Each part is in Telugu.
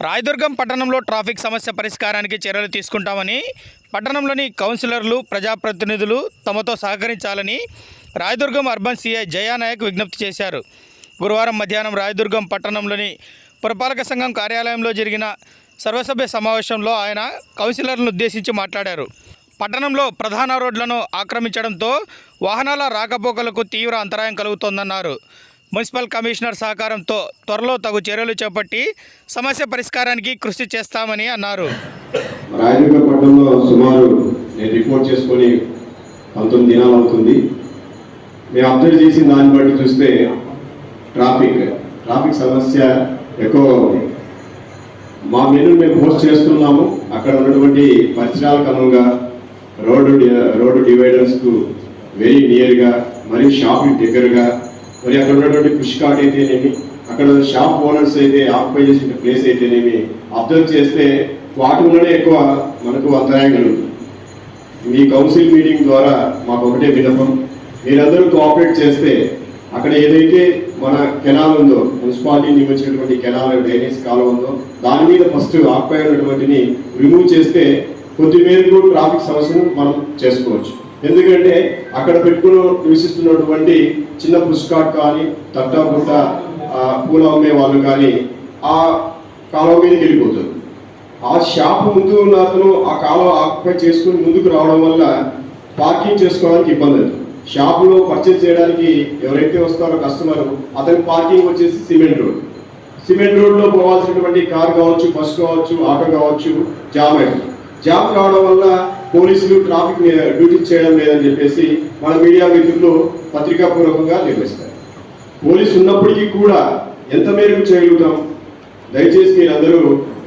రాయదుర్గం పట్టణంలో ట్రాఫిక్ సమస్య పరిష్కారానికి చర్యలు తీసుకుంటామని పట్టణంలోని కౌన్సిలర్లు ప్రజాప్రతినిధులు తమతో సహకరించాలని రాయదుర్గం అర్బన్ సిఐ జయానాయక్ విజ్ఞప్తి చేశారు. గురువారం మధ్యాహ్నం రాయదుర్గం పట్టణంలోని పురపాలక సంఘం కార్యాలయంలో జరిగిన సర్వసభ్య సమావేశంలో ఆయన కౌన్సిలర్లను ఉద్దేశించి మాట్లాడారు. పట్టణంలో ప్రధాన రోడ్లను ఆక్రమించడంతో వాహనాల రాకపోకలకు తీవ్ర అంతరాయం కలుగుతోందన్నారు. మున్సిపల్ కమిషనర్ సహకారంతో త్వరలో తగు చర్యలు చేపట్టి సమస్య పరిష్కారానికి కృషి చేస్తామని అన్నారు. రాయదుర్గ సుమారు నేను రిపోర్ట్ చేసుకొని పంతొమ్మిది దినాలు అవుతుంది. మేము అబ్జర్వ్ చేసిన దాన్ని బట్టి చూస్తే ట్రాఫిక్ ట్రాఫిక్ సమస్య ఎక్కువగా ఉంది. మా మెను మేము పోస్ట్ చేస్తున్నాము. అక్కడ ఉన్నటువంటి పరిసరాలకు అనువుగా రోడ్డు రోడ్డు డివైడర్స్కు వెరీ నియర్గా మరియు షాపింగ్ దగ్గరగా మరి అక్కడ ఉన్నటువంటి పుష్ కార్ట్ అయితేనేమి అక్కడ షాప్ ఓనర్స్ అయితే ఆక్యుపై చేసిన ప్లేస్ అయితేనేమి అబ్జర్వ్ చేస్తే వాటి వల్లనే ఎక్కువ మనకు అంతరాయం కలుగుతుంది. మీ కౌన్సిల్ మీటింగ్ ద్వారా మాకు ఒకటే విన్నపం. మీరందరూ కోఆపరేట్ చేస్తే అక్కడ ఏదైతే మన కెనాల్ ఉందో మున్సిపాలిటీ నియమించినటువంటి కెనాల్ డ్రైనేజ్ కాలం ఉందో దాని మీద ఫస్ట్ ఆక్యుపై ఉన్నటువంటిని రిమూవ్ చేస్తే కొద్ది మేరకు ట్రాఫిక్ సమస్యను మనం చేసుకోవచ్చు. ఎందుకంటే అక్కడ పెట్టుకుని నివసిస్తున్నటువంటి చిన్న పుష్కాట్ కానీ తట్టాపుట్ట పూల అమ్మే వాళ్ళు కానీ ఆ కాలువ మీదకి వెళ్ళిపోతారు. ఆ షాప్ ముందు ఉన్న అతను ఆ కాలువ ఆక్యుపై చేసుకుని ముందుకు రావడం వల్ల పార్కింగ్ చేసుకోవడానికి ఇబ్బంది అవుతుంది. షాపులో పర్చేస్ చేయడానికి ఎవరైతే వస్తారో కస్టమర్ అతని పార్కింగ్ వచ్చేసి సిమెంట్ రోడ్. సిమెంట్ రోడ్లో పోవాల్సినటువంటి కార్ కావచ్చు బస్ కావచ్చు ఆటో కావచ్చు జామ్ అవుతుంది జామ్ కావడం వల్ల పోలీసులు ట్రాఫిక్ డ్యూటీ చేయడం లేదని చెప్పేసి మన మీడియా మిత్రులు పత్రికాపూర్వకంగా నిర్వహిస్తారు పోలీసు ఉన్నప్పటికీ కూడా ఎంత మేరకు చేయగలుగుతాం? దయచేసి మీరందరూ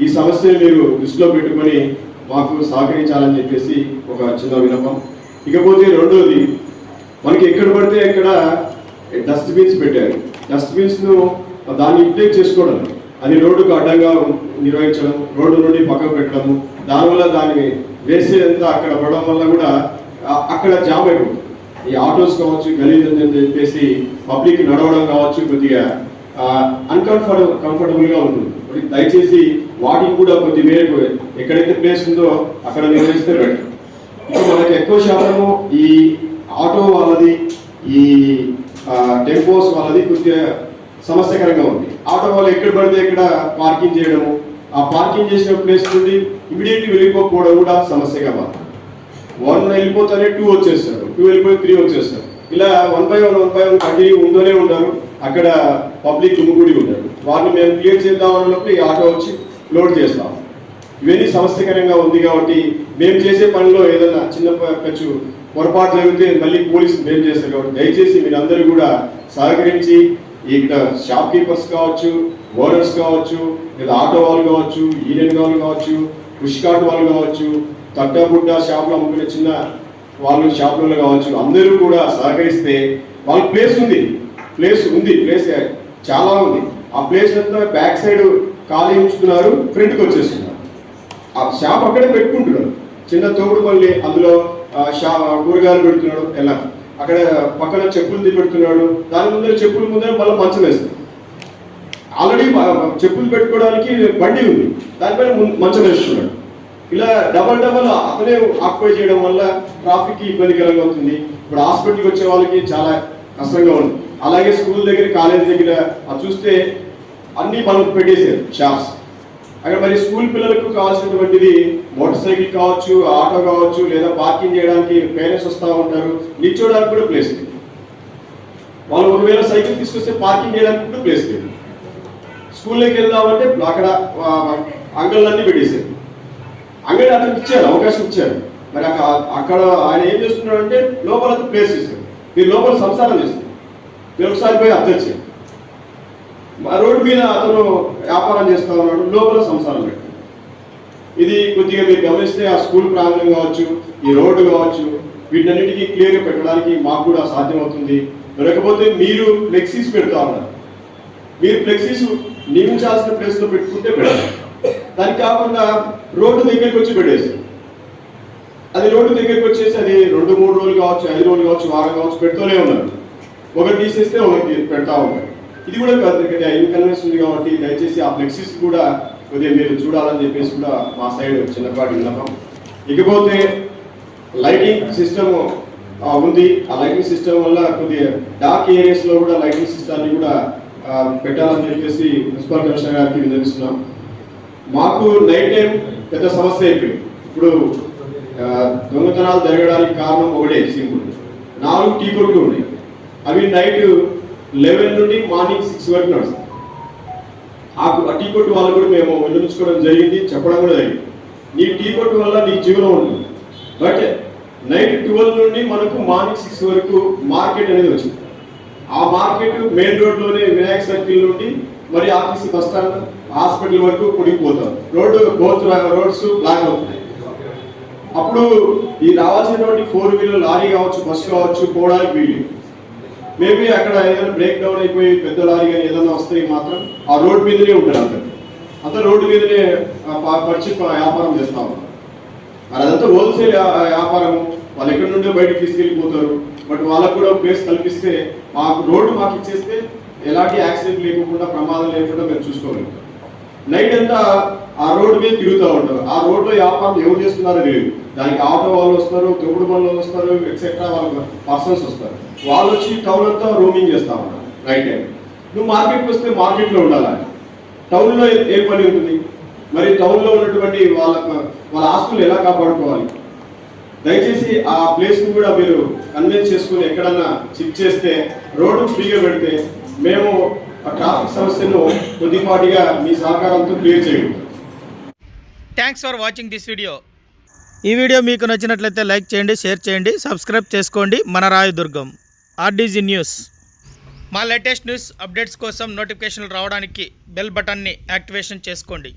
ఈ సమస్యను మీరు దృష్టిలో పెట్టుకొని మాకు సహకరించాలని చెప్పేసి ఒక చిన్న విన్నపం. ఇకపోతే రెండోది మనకి ఎక్కడ పడితే ఎక్కడ డస్ట్బిన్స్ పెట్టారు. డస్ట్బిన్స్ను దాన్ని ఇంప్లేట్ చేసుకోవడం అది రోడ్డుకు అడ్డంగా నిర్వహించడం రోడ్డు నుండి పక్కకు పెట్టడం దానివల్ల దాన్ని వేసేదంతా అక్కడ పడడం వల్ల కూడా అక్కడ జామ్ అయిపోతుంది ఈ ఆటోస్ కావచ్చు గలీజ్ అని చెప్పేసి పబ్లిక్ నడవడం కావచ్చు కొద్దిగా అన్కంఫర్టబుల్ కంఫర్టబుల్గా ఉంటుంది. దయచేసి వాటికి కూడా కొద్ది మేరకు ఎక్కడైతే ప్లేస్ ఉందో అక్కడ నిర్వహిస్తే బెటర్. ఇప్పుడు మనకి ఎక్కువ శాతము ఈ ఆటో వాళ్ళది ఈ టెంపోస్ వాళ్ళది కొద్దిగా సమస్యకరంగా ఉంది. ఆటో వాళ్ళు ఎక్కడ పడితే ఇక్కడ పార్కింగ్ చేయడము ఆ పార్కింగ్ చేసిన ప్లేస్ నుండి ఇమీడియట్లీ వెళ్ళిపోకపోవడం కూడా సమస్యగా మారుతుంది వన్ వెళ్ళిపోతానే టూ వచ్చేస్తారు టూ వెళ్ళిపోయి త్రీ వచ్చేస్తారు. ఇలా one by one one by one continue ఉంటూనే ఉంటారు అక్కడ పబ్లిక్ గుమిగూడి ఉంటారు వారిని మేము క్లియర్ చేద్దాం అన్నప్పుడు ఈ ఆటో వచ్చి లోడ్ చేస్తాం. ఇవన్నీ సమస్యకరంగా ఉంది కాబట్టి మేము చేసే పనిలో ఏదైనా చిన్న ఖర్చు పొరపాటు జరిగితే మళ్ళీ పోలీసు మేము చేస్తారు కాబట్టి దయచేసి మీరందరూ కూడా సహకరించి ఇక్కడ షాప్ కీపర్స్ కావచ్చు ఓనర్స్ కావచ్చు లేదా ఆటో వాళ్ళు కావచ్చు యూనియన్ వాళ్ళు కావచ్చు పుష్ కార్ట్ వాళ్ళు కావచ్చు తట్టబుట్ట షాప్లో అమ్ముకునే చిన్న వాళ్ళు షాపులలో కావచ్చు అందరూ కూడా సహకరిస్తే వాళ్ళ ప్లేస్ ఉంది. ప్లేస్ ఉంది. ప్లేస్ చాలా ఉంది. ఆ ప్లేస్ అంతా బ్యాక్ సైడ్ ఖాళీ ఉంచుతున్నారు ఫ్రంట్కి వచ్చేస్తున్నారు. ఆ షాప్ అక్కడే పెట్టుకుంటున్నారు. చిన్న తోడు మళ్ళీ అందులో షా కూరగాయలు పెడుతున్నాడు ఎలా అక్కడ పక్కన చెప్పులు పెడుతున్నాడు. దాని ముందర చెప్పుల ముందర మళ్ళీ మంచం వేస్తున్నాడు ఆల్రెడీ చెప్పులు పెట్టుకోవడానికి బండి ఉంది. దానిపైన మంచం వేస్తున్నాడు. ఇలా డబల్ డబల్ అతనే ఆక్యుపై చేయడం వల్ల ట్రాఫిక్ ఇబ్బందికరంగా అవుతుంది ఇప్పుడు హాస్పిటల్కి వచ్చే వాళ్ళకి చాలా కష్టంగా ఉంది. అలాగే స్కూల్ దగ్గర కాలేజ్ దగ్గర అది చూస్తే అన్ని మనం పెట్టేసారు షాప్స్. అక్కడ మరి స్కూల్ పిల్లలకు కావాల్సినటువంటిది మోటార్ సైకిల్ కావచ్చు ఆటో కావచ్చు లేదా పార్కింగ్ చేయడానికి పేరెంట్స్ వస్తూ ఉంటారు. నిల్చోడానికి కూడా ప్లేస్ లేదు. వాళ్ళు ఒకవేళ సైకిల్ తీసుకొస్తే పార్కింగ్ చేయడానికి కూడా ప్లేస్ లేదు. స్కూల్లోకి వెళ్దామంటే అక్కడ అంగళ్ళన్నీ పెట్టేశారు. అంగడి అతనికి ఇచ్చారు అవకాశం ఇచ్చారు. మరి అక్కడ అక్కడ ఆయన ఏం చేస్తున్నాడు అంటే లోపల ప్లేస్ చేశారు మీరు లోపల సంసారం చేస్తారు. మీరు ఒకసారి పోయి అబ్జర్వ్ చేయండి. మా రోడ్డు మీద అతను వ్యాపారం చేస్తా ఉన్నాడు లోపల సంసారం పెట్టారు ఇది కొద్దిగా మీరు గమనిస్తే ఆ స్కూల్ ప్రాంగణం కావచ్చు ఈ రోడ్డు కావచ్చు వీటన్నిటికీ క్లియర్గా పెట్టడానికి మాకు కూడా సాధ్యమవుతుంది. లేకపోతే మీరు ఫ్లెక్సీస్ పెడతా ఉన్నారు. మీరు ఫ్లెక్సీస్ నియమించాల్సిన ప్లేస్లో పెట్టుకుంటే బెటర్ దానికి కాకుండా రోడ్డు దగ్గరికి వచ్చి పెట్టేసి అది రోడ్డు దగ్గరికి వచ్చేసి అది రెండు మూడు రోజులు కావచ్చు ఐదు రోజులు కావచ్చు వారం కావచ్చు పెడుతూనే ఉన్నారు. ఒకటి తీసేస్తే ఒకటి పెడతా ఉన్నారు. ఇది కూడా ఇన్కన్వీనియన్స్ ఉంది కాబట్టి దయచేసి ఆ ఫ్లెక్సీస్ కూడా కొద్దిగా మీరు చూడాలని చెప్పేసి కూడా మా సైడ్ చిన్నపాటి విన్నపం. ఇకపోతే లైటింగ్ సిస్టమ్ ఉంది. ఆ లైటింగ్ సిస్టమ్ వల్ల కొద్దిగా డార్క్ ఏరియాస్లో కూడా లైటింగ్ సిస్టమ్ని కూడా పెట్టాలని చెప్పేసి మున్సిపల్ కమిషనర్ గారికి విన్నవిస్తున్నాం. మాకు నైట్ టైం పెద్ద సమస్య అయిపోయింది. ఇప్పుడు దొంగతనాలు జరగడానికి కారణం ఒకటే సింపుల్. నాలుగు టీ కొట్లు ఉన్నాయి. అవి నైట్ లెవెన్ నుండి మార్నింగ్ సిక్స్ వరకు నడుస్తాయి. ఆ టీ కొట్టు వాళ్ళు కూడా మేము వినిపించుకోవడం జరిగింది చెప్పడం కూడా జరిగింది. నీ టీ కొట్టు వల్ల నీ జీవనం ఉంటుంది. బట్ నైట్ ట్వెల్వ్ నుండి మనకు మార్నింగ్ సిక్స్ వరకు మార్కెట్ అనేది వచ్చింది. ఆ మార్కెట్ మెయిన్ రోడ్లోనే వినాయక సర్కిల్ నుండి మరి ఆర్టీసీ బస్ స్టాండ్ హాస్పిటల్ వరకు కుడిపోతాం రోడ్డు బోత్ రోడ్స్ బ్లాక్ అవుతున్నాయి అప్పుడు ఈ రావాల్సినటువంటి ఫోర్ వీలర్ లారీ కావచ్చు బస్సు కావచ్చు పోవడానికి వీలు మేబీ అక్కడ ఏదైనా బ్రేక్ డౌన్ అయిపోయి పెద్ద లారీ కానీ ఏదైనా వస్తే మాత్రం ఆ రోడ్ మీదనే ఉంటారు అందరు. అంతా రోడ్డు మీదనే పరిచి వ్యాపారం చేస్తా ఉంటారు మరి అదంతా హోల్సేల్ వ్యాపారం వాళ్ళు ఎక్కడి నుండో బయటకు తీసుకెళ్ళిపోతారు. బట్ వాళ్ళకు కూడా ప్లేస్ కల్పిస్తే మాకు రోడ్డు మాకు ఇచ్చేస్తే ఎలాంటి యాక్సిడెంట్ లేకుండా ప్రమాదం లేకుండా మేము చూసుకోగలుగుతాం నైట్ అంతా ఆ రోడ్డు మీద తిరుగుతూ ఉంటారు. ఆ రోడ్లో వ్యాపారం ఎవరు చేస్తున్నారో తెలియదు. దానికి ఆటో వాళ్ళు వస్తారు తొక్కుడు వాళ్ళు వస్తారు ఎక్సెట్రా వాళ్ళ పర్సన్స్ వస్తారు. వాళ్ళు వచ్చి టౌన్ అంతా రోమింగ్ చేస్తా ఉంటారు నైట్ టైం నువ్వు మార్కెట్కి వస్తే మార్కెట్లో ఉండాలి? టౌన్లో ఏ పని ఉంటుంది? మరి టౌన్లో ఉన్నటువంటి వాళ్ళ వాళ్ళ ఆస్తులు ఎలా కాపాడుకోవాలి? దయచేసి ఆ ప్లేస్ను కూడా మీరు కన్విన్స్ చేసుకుని ఎక్కడన్నా చిప్ చేస్తే రోడ్డు ఫ్రీగా పెడితే మేము ఆ ట్రాఫిక్ సమస్యను కొద్దిపాటిగా మీ సహకారంతో క్లియర్ చేయండి thanks for watching this video ఈ వీడియో మీకు నచ్చినట్లయితే లైక్ చేయండి షేర్ చేయండి సబ్స్క్రైబ్ చేసుకోండి. మన రాయదుర్గం ఆర్డీజీ న్యూస్ మా లేటెస్ట్ న్యూస్ అప్డేట్స్ కోసం నోటిఫికేషన్లు రావడానికి బెల్ బటన్ని యాక్టివేషన్ చేసుకోండి.